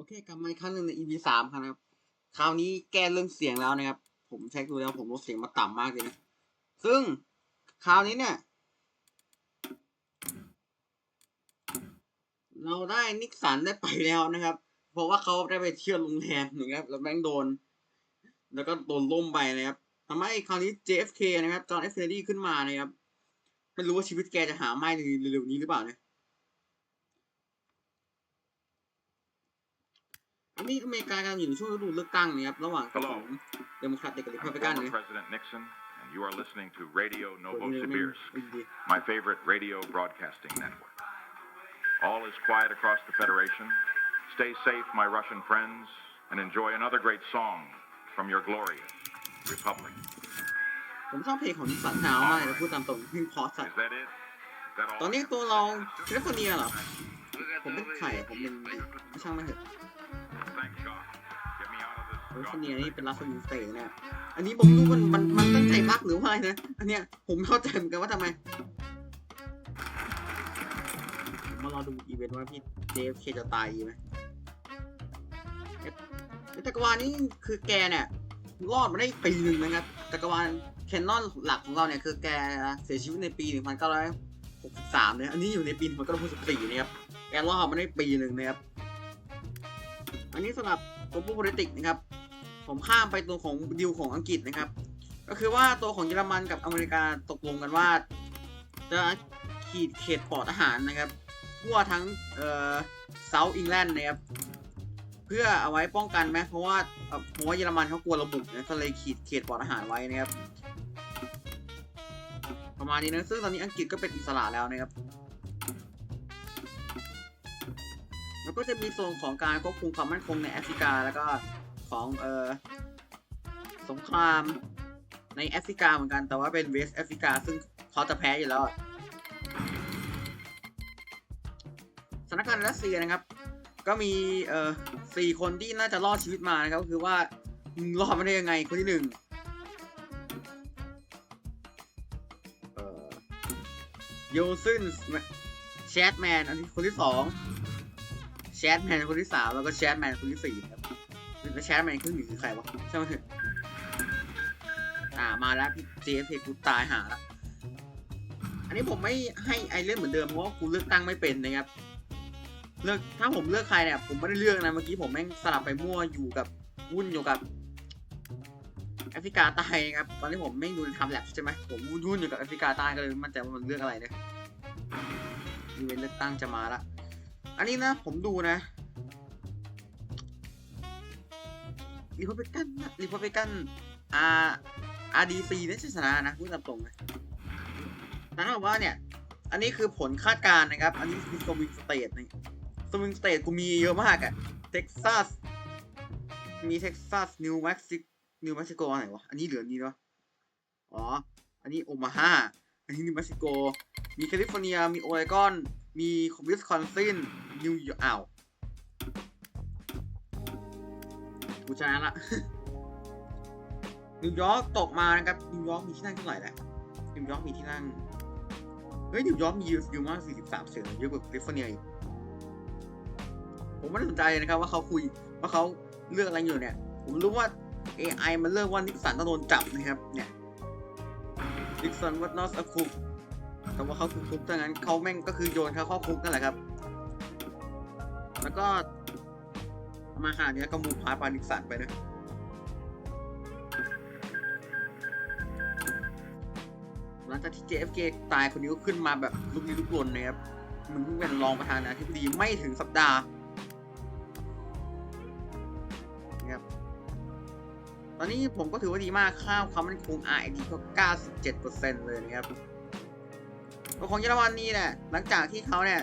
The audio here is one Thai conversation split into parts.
โอเคกลับมาอีกครั้งหนึ่งใน EP สามครับ คราวนี้แก้เรื่องเสียงแล้วนะครับ ผมเช็คดูแล้วผมลดเสียงมาต่ำมากเลยนะ ซึ่งคราวนี้เนี่ย เราได้นิกสันได้ไปแล้วนะครับ เพราะว่าเขาได้ไปเที่ยวโรงแรมนะครับ แล้วแบงค์โดน แล้วก็โดนล่มไปนะครับทำให้คราวนี้ JFK นะครับจอห์นเอฟเฟนดี้ขึ้นมานะครับ ไม่รู้ว่าชีวิตแกจะหาไม่ในเร็วๆนี้หรือเปล่านะ อันนี้อเมริกากำลังอยู่ในช่วงฤดูเลือกตั้งนะครับระหว่างของเดโมแครตกับริพั I'm บลิกัน former เนี่ย President Nixon, and you are listening to Radio เปิดดู Novosibirsk, ไม่ดี my favorite radio broadcasting network. All is quiet across the Federation. Stay safe, my Russian friends, and enjoy another great song from your glorious republic. ผมชอบเพลงของนิสสันฮาวมากเลยพูดตามตรงเพลงเพอสัต Is ว์ that it? Is that all? ตอนนี้ตัวเราแคลิฟอร์เนียเหรอผมเป็นไข่ผมเป็นไม่ช่างไม่เถอะ Thank God. Get me out of แคลิ this. ฟอร์เนียนี่เป็นรัฐสวิงสเตทเนี่ย อันนี้ผมรู้มันมันมันตั้งใจมากหรือว่าไรนะ อันเนี้ยผมไม่เข้าใจเหมือนกันว่าทำไมผมมารอดูอีเวนต์ว่าพี่ JFK จะตายไหมจักรวาลนี้คือแกเนี่ยรอดมาได้ปีหนึ่งนะครับจักรวาลแคนนอนหลักของเราเนี่ยคือแกเสียชีวิตในปี 1963เนี่ยอันนี้อยู่ในปี1964นะครับแกรอดมาได้ปีหนึ่งนะครับ อันนี้สำหรับตัวผู้ p o l i t i c นะครับ ผมข้ามไปตัวของดิวของอังกฤษนะครับ ก็คือว่าตัวของเยอรมันกับอเมริกาตกลงกันว่า จะขีดเขตปลอดอาหารนะครับ ทั่วทั้งเอ่อเซาท์อิงแลนด์นะครับเพื่อเอาไว้ป้องกันไหมเพราะว่าเพราะว่าเยอรมันเขากลัวระบุนะก็เลยขีดเขตปลอดอาหารไว้นะครับ ประมาณนี้นะซึ่งตอนนี้อังกฤษก็เป็นอิสระแล้วนะครับ แล้วก็จะมีโซนของการควบคุมความมั่นคงในแอฟริกา แล้วก็ของเออสงครามในแอฟริกาเหมือนกัน แต่ว่าเป็นเวสแอฟริกา ซึ่งเขาจะแพ้อยู่แล้วสถานการณ์รัสเซียนะครับ ก็มีเอ่อสี่คนที่น่าจะรอดชีวิตมานะครับก็คือว่ารอดมาได้ยังไงคนที่หนึ่งเอ่อโยซึนแชทแมนอันที่คนที่สอง แชทแมนคนที่สามแล้วก็แชทแมนคนที่สี่นะครับแล้วแชทแมนคนที่หนึ่งคือใครวะใช่ไหมถอะอ่ามาแล้วพี่เจฟกูตายหาละอันนี้ผมไม่ให้ไอเล่นเหมือนเดิมเพราะว่ากูเลือกตั้งไม่เป็นนะครับเลือกถ้าผมเลือกใครเนี่ยผมไม่ได้เลือกนะเมื่อกี้ผมแม่งสลับไปมั่วอยู่กับวุ่นอยู่กับแอฟริกาใต้ครับตอนนี้ผมแม่งดูทำแลบใช่ไหมผมวุ่นอยู่กับแอฟริกาใต้ก็เลยม่มั่นใจว่ามันเลือกอะไรเนี่ยอีเวนต์เลือกตั้งจะมาละ อันนี้นะผมดูนะรีพับลิกันนะรีพับลิกันอาอาร์ดีซีน่าจะชนะนะพูดตามตรงนะแต่ถ้าเกิดว่าเนี่ย อันนี้คือผลคาดการณ์นะครับ อันนี้คือสวิงสเตทนี่สวิงสเตทกูมีเยอะมากอะเท็กซัส มีเท็กซัส นิวเม็กซิกนิวเม็กซิโกอะไรวะ อันนี้เหลือนี้เนาะอ๋อ อันนี้โอมาฮา อันนี้นิวเม็กซิโก มีแคลิฟอร์เนีย มีโอเรกอน มีวิสคอนซินนิวยอร์กอ้าวกูชนะละนิวยอร์กตกมานะครับนิวยอร์กมีที่นั่งเท่าไหร่แหละนิวยอร์กมีที่นั่งเฮ้ยนิวยอร์กมีวิวมาก43เสียงเยอะกว่าแคลิฟอร์เนียอีกผมไม่ได้สนใจนะครับว่าเขาคุยว่าเขาเลือกอะไรอยู่เนี่ย ผมรู้ว่า AI มันเลือกว่านิกสันต้องโดนจับนะครับเนี่ยนิกสันวัดนอสอคุก แต่ว่าเขาคุกคุกถ้างั้นเขาแม่งก็คือโยนเขาเข้าคุกนั่นแหละครับ แล้วก็มาขาดนี้ยก็มูพาปานิกสันไปนะหลังจากที่ JFK ตายคนนี้ก็ขึ้นมาแบบลุกลี้ลุกลนนะครับมันเพิ่งเป็นรองประธานาธิบดีไม่ถึงสัปดาห์นะครับตอนนี้ผมก็ถือว่าดีมากค่าความมั่นคง RID ก็ 97%เลยนะครับ ของเยอรมนีเนี่ยหลังจากที่เขาเนี่ย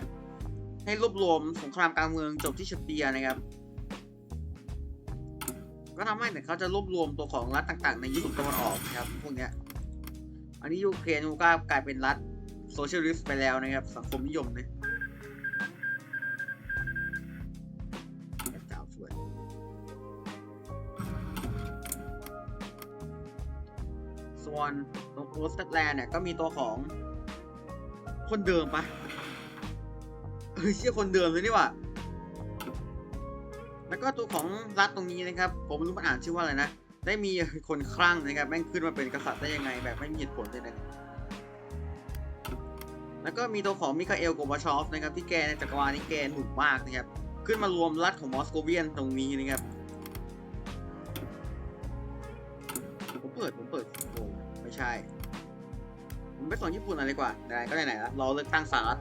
ให้รวบรวมสงครามกลางเมืองจบที่เชเปียนะครับ ก็ทำให้เนี่ยเขาจะรวบรวมตัวของรัฐต่างๆ ในยุโรปตะวันออกนะครับพวกเนี้ยอันนี้ยูเครนก็กลายเป็นรัฐโซเชียลิสต์ไปแล้วนะครับ สังคมนิยมเนี่ยเจ้าสวยส่วนตรงโอสเตรแลนด์เนี่ยก็มีตัวของ คนเดิมปะเฮ้ยเชื่อคนเดิมเลยนี่หว่าแล้วก็ตัวของรัฐตรงนี้นะครับ ผมรู้มันอ่านชื่อว่าอะไรนะ ได้มีคนคลั่งนะครับแม่งขึ้นมาเป็นกษัตริย์ได้ยังไงแบบไม่มีเหตุผลเลยนะแล้วก็มีตัวของมิคาเอลโกบาชอฟนะครับที่แกในจักรวาลนี้แกหนุกมากนะครับขึ้นมารวมรัฐของมอสโกเวียนตรงนี้นะครับ ผมไปสอนญี่ปุ่นอะไรกว่าไหนก็ไหนๆแล้วรอเลือกตั้งสหรัฐ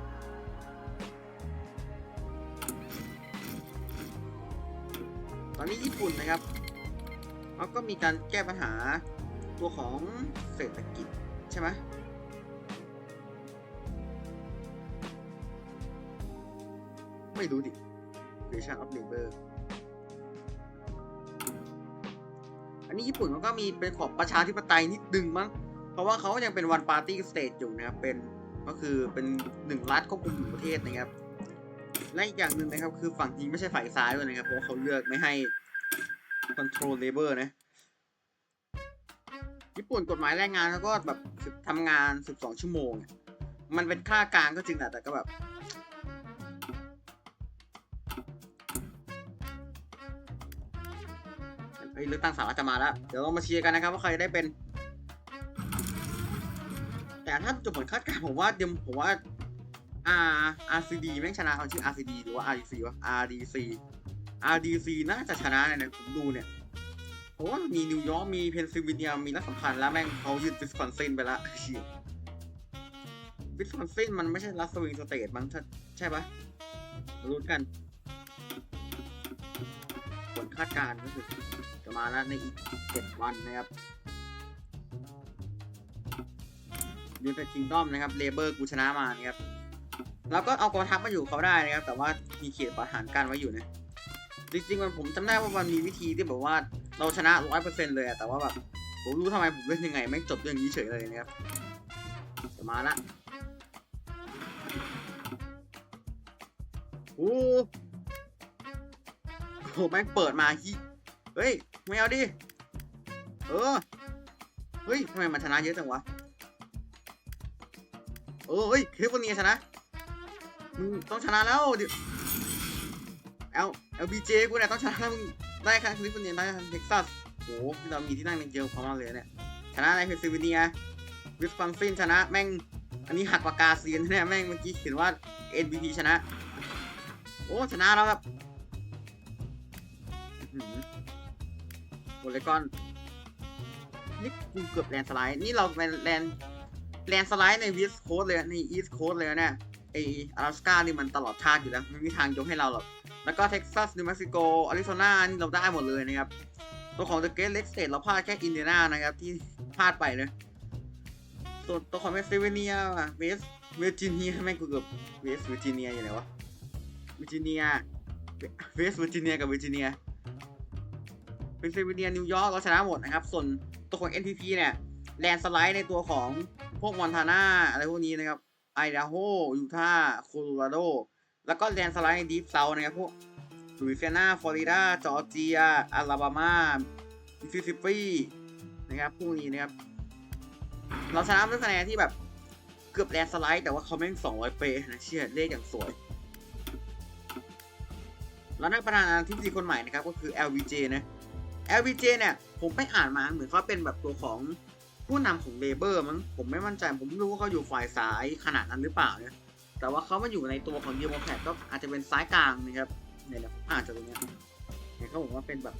ตอนนี้ญี่ปุ่นนะครับเขาก็มีการแก้ปัญหาตัวของเศรษฐกิจใช่ไหมไม่รู้ดิ Creation of Labor อันนี้ญี่ปุ่นเขาก็มีเป็นของประชาธิปไตยนิดนึงมั้ง เพราะว่าเขายังเป็นวันปาร์ตี้สเตทอยู่นะครับ เป็นก็คือเป็นหนึ่งรัฐควบคุมหนึ่งประเทศนะครับ และอีกอย่างหนึ่งนะครับ คือฝั่งจริงไม่ใช่ฝ่ายซ้ายด้วยนะครับ เพราะเขาเลือกไม่ให้ control labor นะ ญี่ปุ่นกฎหมายแรงงานเขาก็แบบทำงาน 12 ชั่วโมง มันเป็นค่ากลางก็จริงนะแต่ก็แบบเฮ้ยเลือกตั้งสหรัฐจะมาแล้ว เดี๋ยวเรามาเชียร์กันนะครับว่าใครได้เป็น แต่ถ้าจบผลคาดการณ์ผมว่าเดี๋ยวผมว่า R RCD แม่งชนะเขาชื่อ RCD หรือว่า RDC วะ RDC RDC น่าจะชนะเนี่ยนะผมดูเนี่ยเพราะว่ามีนิวยอร์กมีเพนซิลเวเนียมีรัฐสำคัญแล้วแม่งเขายึดวิสคอนซินไปละเฮียวิสคอนซินมันไม่ใช่รัฐสวิงสเตทมั้งใช่ปะมาลุ้นกัน ผลคาดการณ์ก็คือจะมาแล้วในอีกเจ็ดวันนะครับ ยูเน d คิงดอมนะครับเลเบอร์กูชนะมานะครับแล้วก็เอากองทัพมาอยู่เขาได้นะครับ แต่ว่ามีเขตประหารกันไว้อยู่นะจริงๆมันผมจำได้ว่ามันมีวิธีที่แบบว่าเราชนะร้อยเปอร์เซ็นต์เลยแต่ว่าแบบผมรู้ทำไมผมเล่นยังไงไม่จบเรื่องนี้เฉยเลยนะครับจะมาละโอ้โหแม่งเปิดมาฮีเฮ้ยไม่เอาดิเออเฮ้ยทำไมมันชนะเยอะจังวะ เอ้ยแคลิฟอร์เนียชนะ มึงต้องชนะแล้วเดี๋ยว L LBJ กูเนี่ยต้องชนะมึงได้ครับแคลิฟอร์เนียได้ครับเท็กซัสโหที่เรามีที่นั่งในเยอะพอมากเลยเนี่ย ชนะในเพนซิลเวเนียวิสคอนซินชนะแม่ง อันนี้หักปากกาเซียนเนี่ยแม่งเมื่อกี้เขียนว่า NBP ชนะ โอ้ชนะแล้วครับอื้อหือโอเลกอนนี่กูเกือบแลนสไลด์ นี่เราแลน แลนแลนด์สไลด์ในวีสโคสเลยในอีสโคสเลยนะเนี่ยไอ阿拉斯กานี่มันตลอดชาติอยู่แล้วไม่มีทางยกให้เราหรอก แล้วก็เท็กซัสนิวเม็กซิโกอาริโซนานี่เราได้หมดเลยนะครับ ตัวของ The Great Lake State เราพลาดแค่อินเดียนานะครับ ที่พลาดไปนะส่วนตัวของเวสต์เวเนียเวสเวอร์จิเนียแม่งกูเกือบเวสต์เวอร์จิเนียอยู่ไหนวะเวอร์จิเนียเวสต์เวอร์จิเนียกับเวอร์จิเนียเป็นเซเวเนียนิวยอร์กเราชนะหมดนะครับ ส่วนตัวของ NPP เนี่ยแลนด์สไลด์ในตัวของ พวกมอนทาน่าอะไรพวกนี้นะครับไอดาโฮยูทาห์โคโลราโด แล้วก็แลนสไลด์ดีฟเซานะครับพวกลุยเซียนาฟลอริดาจอร์เจียอลาบามามิสซิสซิปปีนะครับพวกนี้นะครับ เราชนะด้วยคะแนนที่แบบเกือบแลนสไลด์แต่ว่าเขาแม่ง200 เปย์นะเชี่ยเลขอย่างสวยแล้วนักประธานาธิบดีคนใหม่นะครับก็คือ LBJ นะ LBJ เนี่ย ผมไปอ่านมาเหมือนเขาเป็นแบบตัวของ ผู้นำของเลเบอร์มั้งผมไม่มั่นใจ ผมไม่รู้ว่าเขาอยู่ฝ่ายซ้ายขนาดนั้นหรือเปล่าเนี่ยแต่ว่าเขามาอยู่ในตัวของ d e m o c r a t ก็อาจจะเป็นซ้ายกลางนะครับเนี่ยนะอานจากตรงเนี้ยเนี่ยเขาบอกว่าเป็นแบบ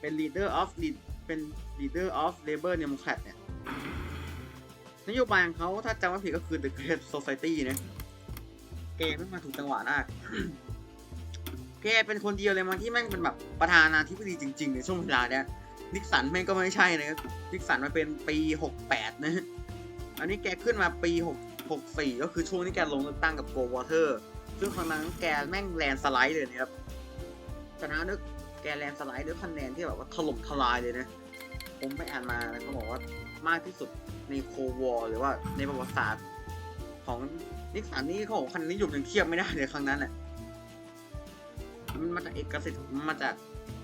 เป็น leader of lead เป็น leader of labor democrat เนี่ยนโยบายของเขาถ้าจำไม่ผิดก็คือ the great society นะแกไม่มาถูกจังหวะมากแกเป็นคนเดียวเลยมั้งที่แม่งเป็นแบบประธานาธิบดีจริง ๆ ในช่วงเวลาเนี้ย นิกสันแม่งก็ไม่ใช่นะครับนิกสันมาเป็นปี 68 นะฮะอันนี้แกขึ้นมาปี 6 64 ก็คือช่วงที่แกลงเลือกตั้งกับโกวอเตอร์ ซึ่งครั้งนั้นแกแม่งแลนสไลด์เลยนะครับชนะด้วยแกแลนสไลด์ด้วยคะแนนที่แบบว่าถล่มทลายเลยนะ ผมไปอ่านมาเขาบอกว่ามากที่สุดในโควอหรือว่าในประวัติศาสตร์ของนิกสันนี่เขาบอกคะแนนนิยมยังเทียบไม่ได้เลยครั้งนั้นแหละมันมาจากเอกสิทธิ์มันมาจาก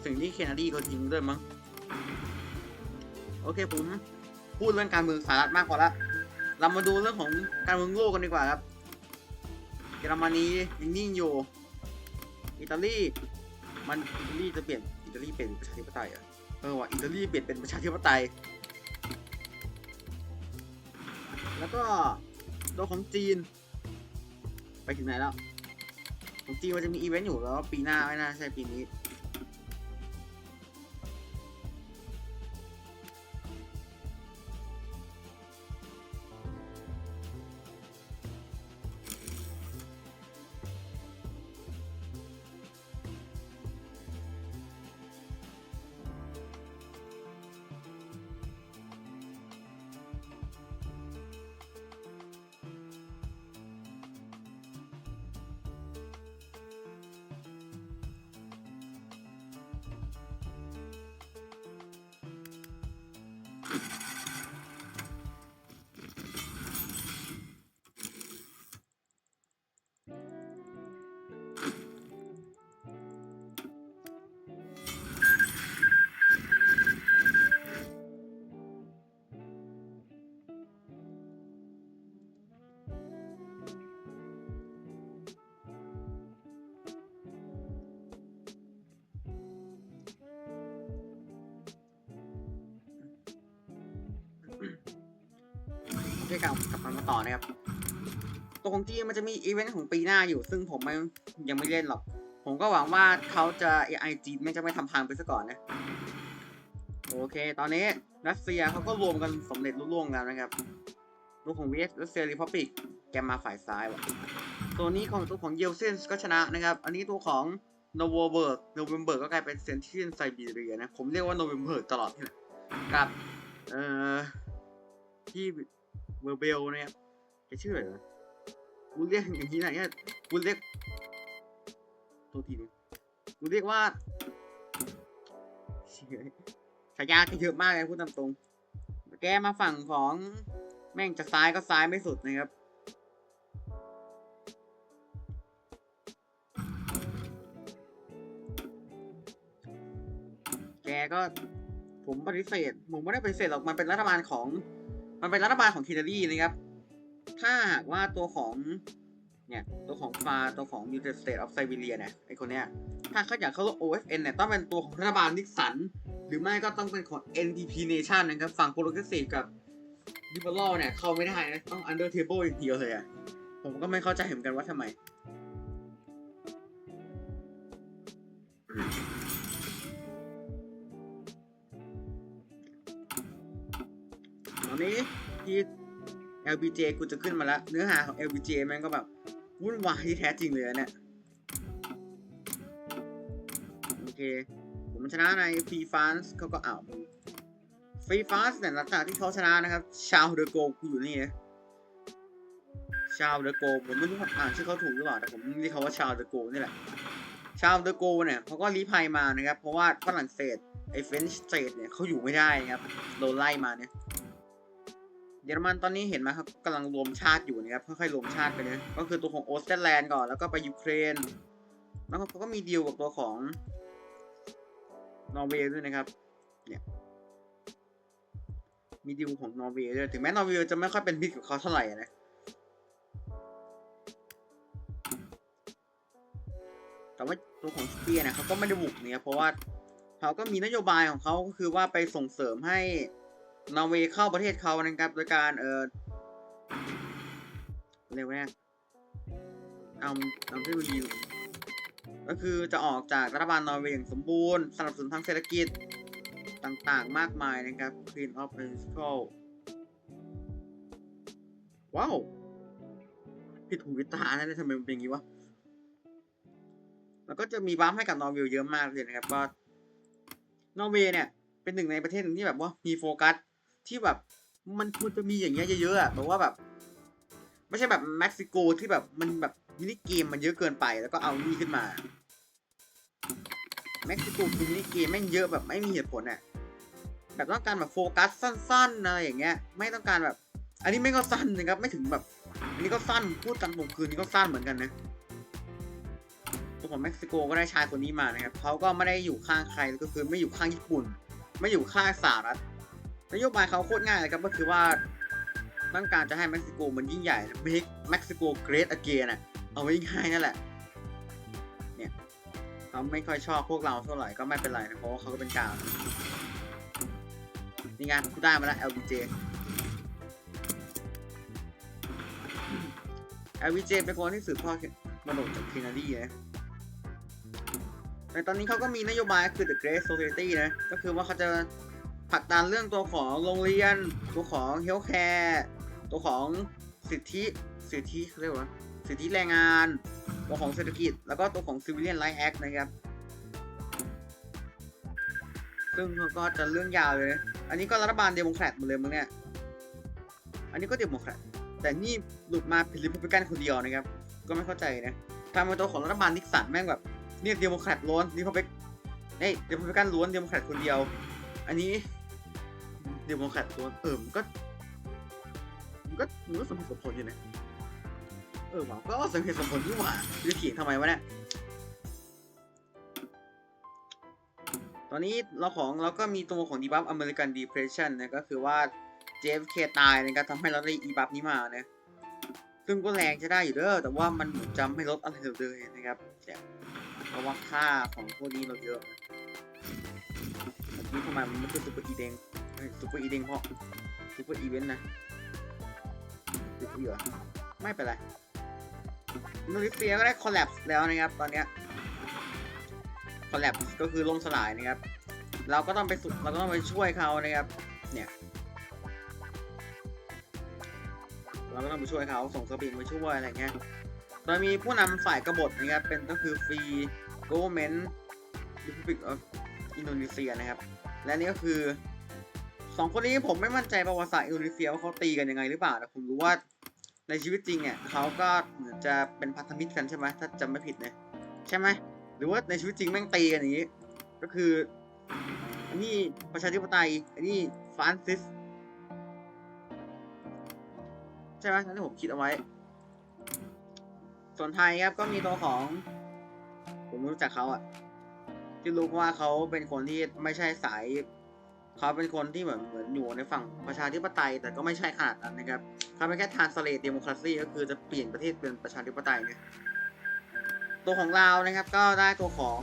สิ่งที่เคนเนดีเขาทิ้งด้วยมั้ง โอเคผมพูดเรื่องการเมืองสหรัฐมากพอละเรามาดูเรื่องของการเมืองโลกกันดีกว่าครับเยอรมนียังนิ่งอยู่อิตาลีมันอิตาลีจะเปลี่ยนอิตาลีเป็นประชาธิปไตยเหรอะเออว่ะอิตาลีเปลี่ยนเป็นประชาธิปไตย แล้วก็ตัวของจีน ไปถึงไหนแล้ว ของจีนมันจะมีอีเวนต์อยู่แล้วปีหน้าไม่น่าใช่ปีนี้ โอเคกลับกลับมาต่อนะครับตัวของจีนมันจะมีอีเวนต์ของปีหน้าอยู่ ซึ่งผมไม่ยังไม่เล่นหรอก ผมก็หวังว่าเขาจะ AI จีนไม่จะไม่ทำพังไปซะก่อนนะ โอเค ตอนนี้รัสเซียเขาก็รวมกันสำเร็จรุ่ล่วงแล้วนะครับตัวของ VS รัสเซียริพับลิกแกมาฝ่ายซ้ายว่ะตัวนี้ของตัวของเยลเซนก็ชนะนะครับ อันนี้ตัวของโนโวเบิร์กโนเวเบิร์กก็กลายเป็นเซนทินไซบีเรียนะ ผมเรียกว่าโนเวเบิร์กตลอดนี่แหละกับ เอ่อที่ เวอร์เบลเนี่ยแกชื่ออะไรวะกูเรียกอย่างนี้ไหนเนี่ยกูเรียกตัวทีนึงกูเรียกว่าเชียฉายาแกเยอะมากเลยพูดตามตรง แกมาฝั่งของแม่งจะซ้ายก็ซ้ายไม่สุดนะครับแกก็ผมปฏิเสธผมไม่ได้ปฏิเสธหรอกมันเป็นรัฐบาลของ มันเป็นรัฐบาลของคินารีนะครับ ถ้าหากว่าตัวของเนี่ยตัวของฟาตัวของ United States of Siberia เนี่ยไอคนเนี้ยถ้าเขาอยากเข้าร่วม OFN เนี่ยต้องเป็นตัวของรัฐบาลนิกสัน หรือไม่ก็ต้องเป็นของ NDP Nation นะครับฝั่งโปรตุเกสกับ Liberal เนี่ยเข้าไม่ได้นะต้อง Under Table อย่างเดียวเลยอะผมก็ไม่เข้าใจเหมือนกันว่าทำไม นี้ที่ LBJ กูจะขึ้นมาแล้วเนื้อหาของ LBJ แม่งก็แบบวุ่นวายที่แท้จริงเลยเนี่ยโอเค ผมชนะในฟรีฟานส์เขาก็เอาฟรีฟานส์เนี่ยหลังจากที่เขาชนะนะครับ ชาวเดอะโกกูอยู่นี่นะชาวเดอะโกผมไม่รู้ว่าอ่านชื่อเขาถูกหรือเปล่าแต่ผมเรียกเขาว่าชาวเดอะโกนี่แหละชาวเดอะโกเนี่ยเขาก็ลี้ภัยมานะครับ เพราะว่าฝรั่งเศสไอ้เฟรนช์สเตทเนี่ยเขาอยู่ไม่ได้นะครับโดนไล่มาเนี่ย เยอรมันตอนนี้เห็นไหมครับกำลังรวมชาติอยู่นะครับค่อยๆรวมชาติไปนะก็คือตัวของออสเตรแลนด์ก่อนแล้วก็ไปยูเครน แล้วเขาก็มีดีลกับตัวของนอร์เวย์ด้วยนะครับเนี่ยมีดีลของนอร์เวย์ด้วยถึงแม้นอร์เวย์จะไม่ค่อยเป็นมิตรกับเขาเท่าไหร่นะแต่ว่าตัวของสเปียเนี่ยเขาก็ไม่ได้บุกเนี่ยเพราะว่าเขาก็มีนโยบายของเขาก็คือว่าไปส่งเสริมให้ นอร์เวย์เข้าประเทศเขานะครับโดยการเออเรียกว่าเอาเอาทคโนโลยีก็คือจะออกจากรัฐบาลนอร์เวย์อย่างสมบูรณ์ สนับสนุนทางเศรษฐกิจต่างๆ มากมายนะครับ Clean of Principle ว้าวผิดหูผิดตานะเนี่ยทำไมมันเป็นอย่างนี้วะ แล้วก็จะมีบัฟให้กับนอร์เวย์เยอะมากเลยนะครับก็นอร์เวย์เนี่ย เป็นหนึ่งในประเทศหนึ่งที่แบบว่ามีโฟกัส ที่แบบมันควรจะมีอย่างเงี้ยเยอะๆอะแบบว่าแบบ ไม่ใช่แบบเม็กซิโกที่แบบมันแบบมินิเกมมันเยอะเกินไปแล้วก็เอานี่ขึ้นมาเม็กซิโกคือมินิเกมแม่งเยอะแบบไม่มีเหตุผลอะแบบต้องการแบบโฟกัสสั้นๆอะไรอย่างเงี้ย ไม่ต้องการแบบ อันนี้ไม่ก็สั้นนะครับไม่ถึงแบบอันนี้ก็สั้นพูดตามตรงคืนนี้ก็สั้นเหมือนกันนะตัวของเม็กซิโกก็ได้ชายคนนี้มานะครับเขาก็ไม่ได้อยู่ข้างใครก็คือไม่อยู่ข้างญี่ปุ่น ไม่อยู่ข้างสหรัฐ นโยบายเขาโคตรง่ายเลยครับก็คือว่าต้องการจะให้เม็กซิโกมันยิ่งใหญ่ make เม็กซิโก great again อะเอาไว้ง่ายนั่นแหละ เนี่ยเขาไม่ค่อยชอบพวกเราเท่าไหร่ก็ไม่เป็นไรนะเพราะว่าเขาก็เป็นกลางนี่งานกูได้มาแล้ว LBJ LBJ เป็นคนที่สืบทอดมรดกจากเคนเนดีนะในตอนนี้เขาก็มีนโยบายคือ The Great Society นะ ก็คือว่าเขาจะ ผลักดันเรื่องตัวของโรงเรียน ตัวของ Healthcare ตัวของสิทธิสิทธิเขาเรียกว่าสิทธิแรงงาน ตัวของเศรษฐกิจ แล้วก็ตัวของ Civilian Rights Act นะครับ ซึ่งก็จะเรื่องยาวเลย อันนี้ก็รัฐบาลเดโมแครตหมดเลยมึงเนี่ย อันนี้ก็เดโมแครต แต่นี่หลุดมาเป็นริพับลิกันคนเดียวนะครับ ก็ไม่เข้าใจนะทำเป็นตัวของรัฐบาลนิกสันแม่งแบบเนี่ยเดโมแครตล้วนริพับลิกเอ้ยเดโมแครตล้วนเดโมแครตคนเดียว อันนี้ เดโมแครตล้วเออมก็มันก็มันก็สมเหตุสมผลอยู่นะเออว่ะก็สมเหตุสมผลที่หว่าจะเถียงทำไมวะเนี่ยตอนนี้เราของเราก็มีตัวของดีบัฟอเมริกันดีเพรสชันนะก็คือว่า JFK ตายนะครับทำให้เราได้อีบัฟนี้มานะซึ่งก็แรงจะได้อยู่เด้อแต่ว่ามันเหมือนจำไม่ลดอะไรเลยนะครับแต่เพราะว่าค่าของพวกนี้เราเยอะนี่ทำไมมันไม่ใช่ซูเปอร์อีเดง ซูเปอร์อีเดงเพราะซูเปอร์อีเวนต์นะติดเหยื่อไม่เป็นไรอินโดนีเซียก็ได้คอลแลปส์แล้วนะครับ ตอนเนี้ยคอลแลปส์ก็คือล่มสลายนะครับ เราก็ต้องไปสุดเราก็ต้องไปช่วยเขานะครับ เนี่ย เราก็ต้องไปช่วยเขาส่งสปริงไปช่วยอะไรเงี้ยโดยมีผู้นำฝ่ายกบฏนะครับ เป็นก็คือฟรี government republic of อินโดนีเซียนะครับ และนี่ก็คือ องคนนี้ผมไม่มั่นใจประวัติศาสตร์อินโดนีเซียว่าเขาตีกันยังไงหรือเปล่าแต่ผมรู้ว่าในชีวิตจริงเนี่ยเขาก็เหมือนจะเป็นพันธมิตรกันใช่ไหมถ้าจำไม่ผิดนะใช่ไหมหรือว่าในชีวิตจริงแม่งตีกันอย่างนี้ ก็คืออันนี้ประชาธิปไตยอันนี้ฟรานซิสใช่ไหมนั่นที่ผมคิดเอาไว้ ส่วนไทยครับก็มีตัวของ ผมไม่รู้จักเขาอะที่รู้ว่าเขาเป็นคนที่ไม่ใช่สาย เขาเป็นคนที่เหมือนเหมือนอยู่ในฝั่งประชาธิปไตย แต่ก็ไม่ใช่ขนาดนั้นนะครับเขาเป็นแค่ทานสเลตเดโมคราซีก็คือจะเปลี่ยนประเทศเป็นประชาธิปไตยเนี่ยตัวของเรานะครับก็ได้ตัวของ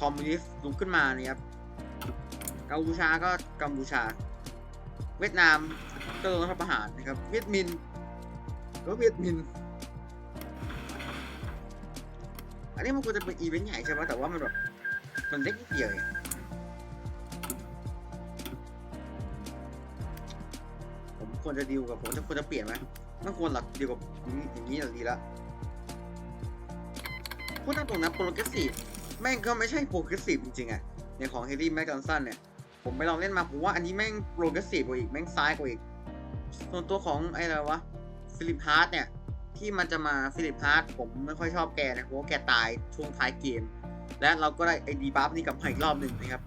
คอมมิวนิสต์ลุกขึ้นมานะครับกัมพูชาก็กัมพูชา เวียดนามก็โดนรัฐประหารนะครับเวียดมินก็เวียดมิน อันนี้มันควรจะเป็นอีเวนต์ใหญ่ใช่ไหมแต่ว่ามันแบบมันเล็กนิดเดียวเอง ควรจะดีลกับผมจะควรจะเปลี่ยนไหมไม่ควรหรอกดีลกับอย่างนี้อย่างนี้อดีละพูดตรงๆนะโปรเกรสซีฟแม่งก็ไม่ใช่โปรเกรสซีฟจริงๆอะในของเฮดี้แมกกันสันเนี่ยผมไปลองเล่นมาผมว่าอันนี้แม่งโปรเกรสซีฟกว่าอีกแม่งซ้ายกว่าอีกส่วนตัวของไอ้อะไรวะฟิลิปฮาร์ดเนี่ยที่มันจะมาฟิลิปฮาร์ดผมไม่ค่อยชอบแกนะเพราะแกตายช่วงท้ายเกม และเราก็ได้ไอ้ดีบัฟนี่กลับมาอีกรอบหนึ่งนะครับ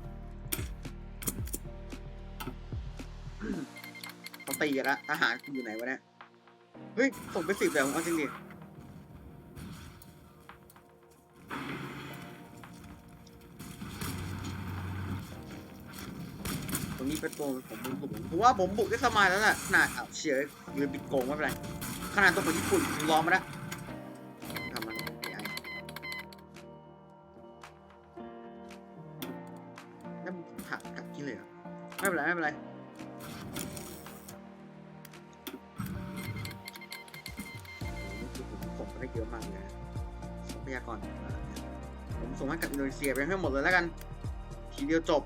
ตีกันละทหารคุณอยู่ไหนวะเนี่ยเฮ้ยส่งไปสิบแล้วเอาจริงดิตรงนี้เป็นตัวผมบุกผมว่าผมบุกได้สบายแล้วแหละขนาดอ้าเชียร์หรือปิดโกงไม่เป็นไรขนาดตัวของญี่ปุ่นรอมมาแล้ว ส่งให้กับอินโดนีเซียไปให้หมดเลยแล้วกัน ทีเดียวจบ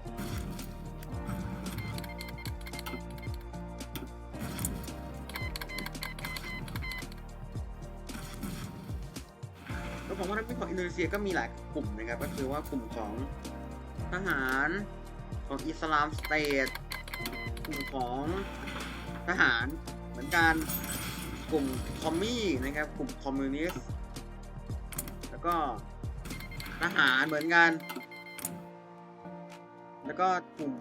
แล้วผมว่านักบินของอินโดนีเซียก็มีหลายกลุ่มนะครับ ก็คือว่ากลุ่มของทหารของอิสลามสเตทกลุ่มของทหารเหมือนกันกลุ่มคอมมี่นะครับ กลุ่มคอมมิวนิสต์แล้วก็ ทหารเหมือนกัน แล้วก็กลุ่ม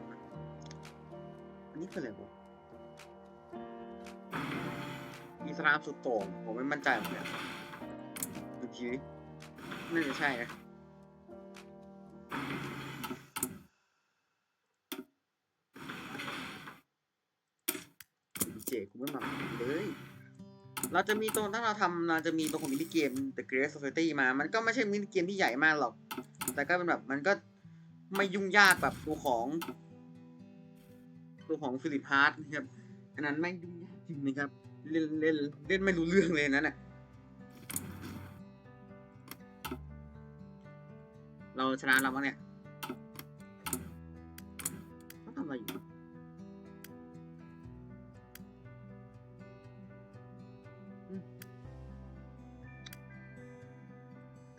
อันนี้คืออะไรวะอิสลามสุดโต่งผมไม่มั่นใจเหมือนกันดูทีน่าจะใช่นะเจกูไม่มาเลย เราจะมีตัวถ้าเราทำเราจะมีตัวของมินิเกม The Great Society มา มันก็ไม่ใช่มินิเกมที่ใหญ่มากหรอก แต่ก็เป็นแบบมันก็ไม่ยุ่งยากแบบตัวของ ตัวของฟิลิปฮาร์ดนะครับ อันนั้นไม่ยุ่งยากจริงนะครับ เล่นเล่นเล่นไม่รู้เรื่องเลยนั่นน่ะเราชนะแล้วมั้งเนี่ยทำอะไรอยู่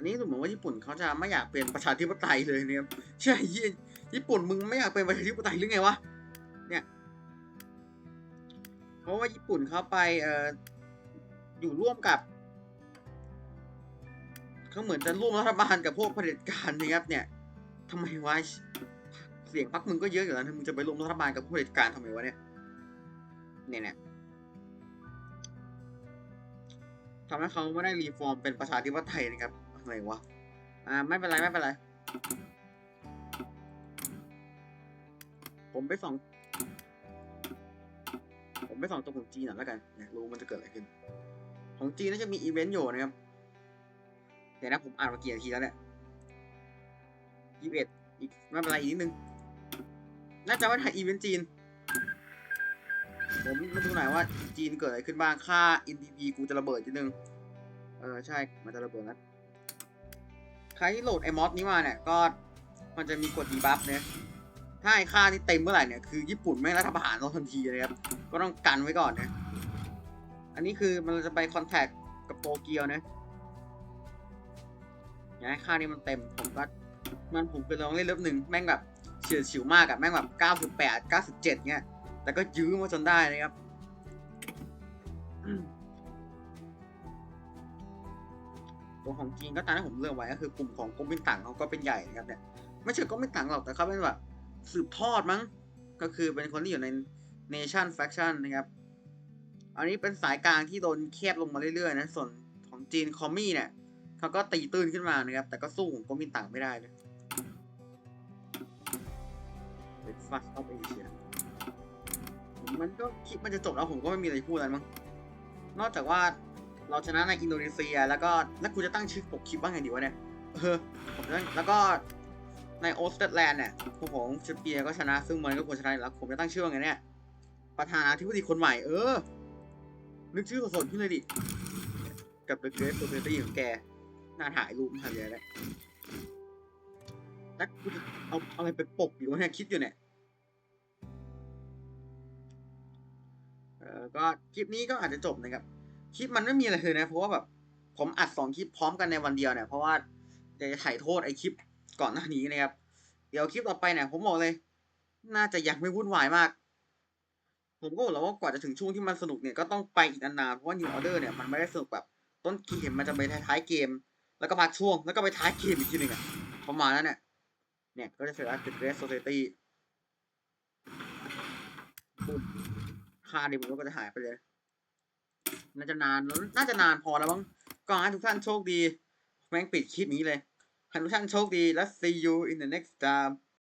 ันนี้สมมติว่าญี่ปุ่นเขาจะไม่อยากเป็นประชาธิปไตยเลยเนี่ยใช่ยี่ญี่ปุ่นมึงไม่อยากเป็นประชาธิปไตยหรือไงวะเนี่ยเพราะว่าญี่ปุ่นเขาไปเอ่ออยู่ร่วมกับเขาเหมือนจะร่วมรัฐบาลกับพวกเผด็จการนะครับเนี่ยทำไมวะเสียงพรรคมึงก็เยอะอยู่แล้วมึงจะไปร่วมรัฐบาลกับพวกเผด็จการทำไมวะเนี่ยเนี่ยเนี่ยทำให้เขาไม่ได้รีฟอร์มเป็นประชาธิปไตยนะครับ อะไรวะ อ่า ไม่เป็นไร ไม่เป็นไร ผมไปส่อง ผมไปส่องตัวของจีนหน่อยแล้วกัน อยากรู้มันจะเกิดอะไรขึ้น ของจีนน่าจะมีอีเวนต์อยู่นะครับ เดี๋ยวนะผมอ่านมากี่นาทีแล้วเนี่ยยี่สิบเอ็ดอีกไม่เป็นไรอีกนิดนึง น่าจะว่าถ่ายอีเวนต์จีน ผมมาดูหน่อยว่า จีนเกิดอะไรขึ้นบ้าง ค่า NDP กูจะระเบิดนิดนึง เออ ใช่ มันจะระเบิดนะ ใครที่โหลดไอ้มอสนี้มาเนี่ยก็มันจะมีกดดีบัฟเนี่ยถ้าไอ้ค่านี้เต็มเมื่อไหร่เนี่ยคือญี่ปุ่นไม่รัฐประหารเราทันทีเลยครับ ก็ต้องกันไว้ก่อนนะ อันนี้คือมันจะไปคอนแทคกับโตเกียวนะอยากให้ค่านี้มันเต็มผมก็มันผมเคยลองเล่นเลิฟหนึ่งแม่งแบบเฉียดฉิวมากอะแม่งแบบเก้าสิบแปดเก้าสิบเจ็ดเงี้ย แต่ก็ยื้อมาจนได้นะครับ ตัวของจีนก็ตามที่ผมเลือกไว้ก็คือกลุ่มของก๊กมินตั๋งเขาก็เป็นใหญ่นะครับเนี่ยไม่ใช่ก๊กมินตั๋งหรอกแต่เขาเป็นแบบสืบทอดมั้งก็คือเป็นคนที่อยู่ใน Nation Faction นะครับอันนี้เป็นสายกลางที่โดนแคบลงมาเรื่อยๆนะส่วนของจีนคอมมี่เนี่ยเขาก็ตีตื้นขึ้นมานะครับแต่ก็สู้ของก๊กมินตั๋งไม่ได้เลยเป็นฟัสออฟเอเชียมันก็คลิปมันจะจบแล้วผมก็ไม่มีอะไรพูดแล้วมั้งนอกจากว่า เราชนะในอินโดนีเซีย แล้วก็แล้วกูจะตั้งชื่อปกคลิปว่าไงดีวะเนี่ยเออผมจะแล้วก็ในโอสเตรแลนด์เนี่ยพวกผมเชเปียก็ชนะ ซึ่งมันก็ควรชนะแล้วผมจะตั้งชื่อว่าไงเนี่ยประธานาธิบดีคนใหม่ เออ นึกชื่อสดๆขึ้นเลยดิ กับ The Great Society ของแกน่าถ่ายรูปถ่ายเลยแหละแล้วกูจะเอาเอาอะไรไปปกอยู่วะเนี่ยคิดอยู่เนี่ยเออก็คลิปนี้ก็อาจจะจบนะครับ คลิปมันไม่มีอะไรเลยนะ เพราะว่าแบบผมอัดสองคลิปพร้อมกันในวันเดียวเนี่ย เพราะว่าอยากจะถ่ายโทษไอคลิปก่อนหน้านี้นะครับ เดี๋ยวคลิปต่อไปเนี่ยผมบอกเลย น่าจะยังไม่วุ่นวายมาก ผมก็บอกแล้วว่ากว่าจะถึงช่วงที่มันสนุกเนี่ยก็ต้องไปอีกนานๆเพราะว่า New Order เนี่ยมันไม่ได้สนุกแบบต้นเกมมันจะไปท้ายเกม แล้วก็พักช่วงแล้วก็ไปท้ายเกมอีกทีหนึ่งอะประมาณนั้นเนี่ยเนี่ยก็จะเสร็จแล้ว The Great Society ปุ๊บค่าดิมันก็จะหายไปเลย น่าจะนานแล้วน่าจะนานพอแล้วมั้งก็ให้ทุกท่านโชคดี แม่งปิดคลิปนี้เลยให้ทุกท่านโชคดีและ see you in the next time